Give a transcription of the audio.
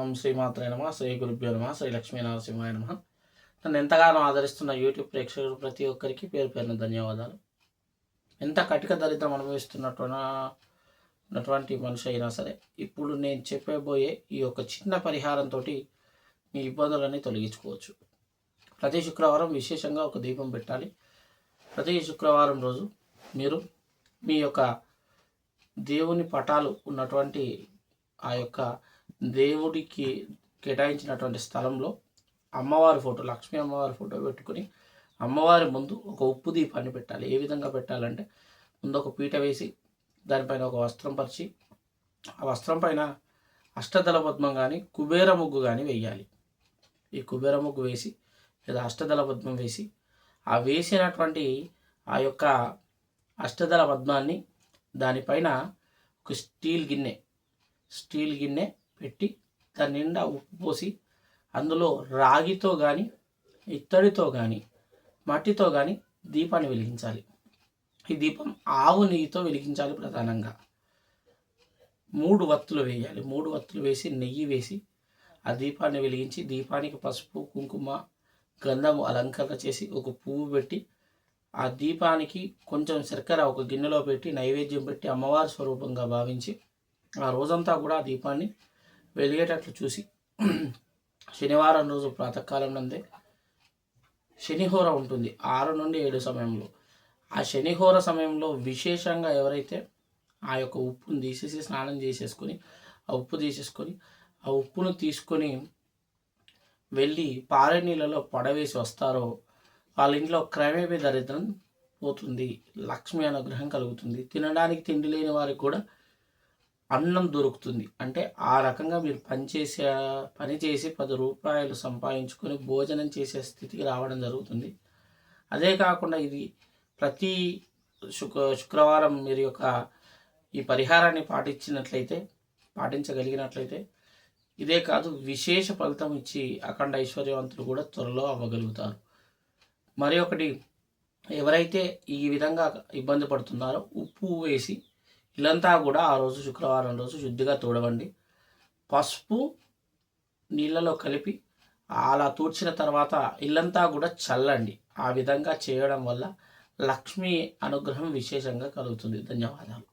ఓం శ్రీమాత్రే నమ శ్రీ గురుభ్యో నమ శ్రీ లక్ష్మీ నరసింహాయ నమ. నన్ను ఎంతగానో ఆదరిస్తున్న యూట్యూబ్ ప్రేక్షకులు ప్రతి ఒక్కరికి పేరు పేరున ధన్యవాదాలు. ఎంత కటిక దరిద్రం అనుభవిస్తున్నటువంటి మనిషి అయినా సరే ఇప్పుడు నేను చెప్పబోయే ఈ యొక్క చిన్న పరిహారంతో మీ ఇబ్బందులన్నీ తొలగించుకోవచ్చు. ప్రతి శుక్రవారం విశేషంగా ఒక దీపం పెట్టాలి. ప్రతి శుక్రవారం రోజు మీరు మీ యొక్క దేవుని పటాలు ఉన్నటువంటి ఆ యొక్క దేవుడికి కేటాయించినటువంటి స్థలంలో అమ్మవారి ఫోటో లక్ష్మీ అమ్మవారి ఫోటో పెట్టుకుని అమ్మవారి ముందు ఒక ఉప్పు దీపాన్ని పెట్టాలి. ఏ విధంగా పెట్టాలంటే ముందు ఒక పీట వేసి దానిపైన ఒక వస్త్రం పరిచి ఆ వస్త్రం పైన అష్టదళ పద్మం కానీ కుబేర ముగ్గు కానీ వేయాలి. ఈ కుబేర ముగ్గు వేసి లేదా అష్టదళ పద్మం వేసి ఆ వేసినటువంటి ఆ యొక్క అష్టదళ పద్మాన్ని దానిపైన ఒక స్టీల్ గిన్నె స్టీల్ గిన్నె పెట్టి దాని నిండా ఉప్పు పోసి అందులో రాగితో కానీ ఇత్తడితో కానీ మట్టితో కానీ దీపాన్ని వెలిగించాలి. ఈ దీపం ఆవు నెయ్యితో వెలిగించాలి ప్రధానంగా. మూడు వత్తులు వేయాలి. మూడు వత్తులు వేసి నెయ్యి వేసి ఆ దీపాన్ని వెలిగించి దీపానికి పసుపు కుంకుమ గంధము అలంకరణ చేసి ఒక పువ్వు పెట్టి ఆ దీపానికి కొంచెం శర్కర ఒక గిన్నెలో పెట్టి నైవేద్యం పెట్టి అమ్మవారి స్వరూపంగా భావించి ఆ రోజంతా కూడా ఆ దీపాన్ని వెలిగేటట్లు చూసి శనివారం రోజు ప్రాతకాలం నందే శనిహోర ఉంటుంది ఆరు నుండి ఏడు సమయంలో. ఆ శనిహోర సమయంలో విశేషంగా ఎవరైతే ఆ యొక్క ఉప్పును తీసేసి స్నానం చేసేసుకొని ఆ ఉప్పు తీసేసుకొని ఆ ఉప్పును తీసుకొని వెళ్ళి పారే నీళ్ళలో పడవేసి వస్తారో వాళ్ళ ఇంట్లో క్రమేపీ దరిద్రం పోతుంది లక్ష్మి అనుగ్రహం కలుగుతుంది. తినడానికి తిండి లేని వారికి కూడా అన్నం దొరుకుతుంది. అంటే ఆ రకంగా మీరు పనిచేసే పని చేసి పది రూపాయలు సంపాదించుకొని భోజనం చేసే స్థితికి రావడం జరుగుతుంది. అదే కాకుండా ఇది ప్రతి శుక్ర శుక్రవారం మీరు యొక్క ఈ పరిహారాన్ని పాటించినట్లయితే పాటించగలిగినట్లయితే ఇదే కాదు విశేష ఫలితం ఇచ్చి అఖండ ఐశ్వర్యవంతులు కూడా త్వరలో అవ్వగలుగుతారు. మరి ఒకటి ఎవరైతే ఈ విధంగా ఇబ్బంది పడుతున్నారో ఉప్పు వేసి ఇల్లంతా కూడా ఆ రోజు శుక్రవారం రోజు శుద్ధిగా తోడవండి. పసుపు నీళ్ళలో కలిపి అలా తూడ్చిన తర్వాత ఇల్లంతా కూడా చల్లండి. ఆ విధంగా చేయడం వల్ల లక్ష్మీ అనుగ్రహం విశేషంగా కలుగుతుంది. ధన్యవాదాలు.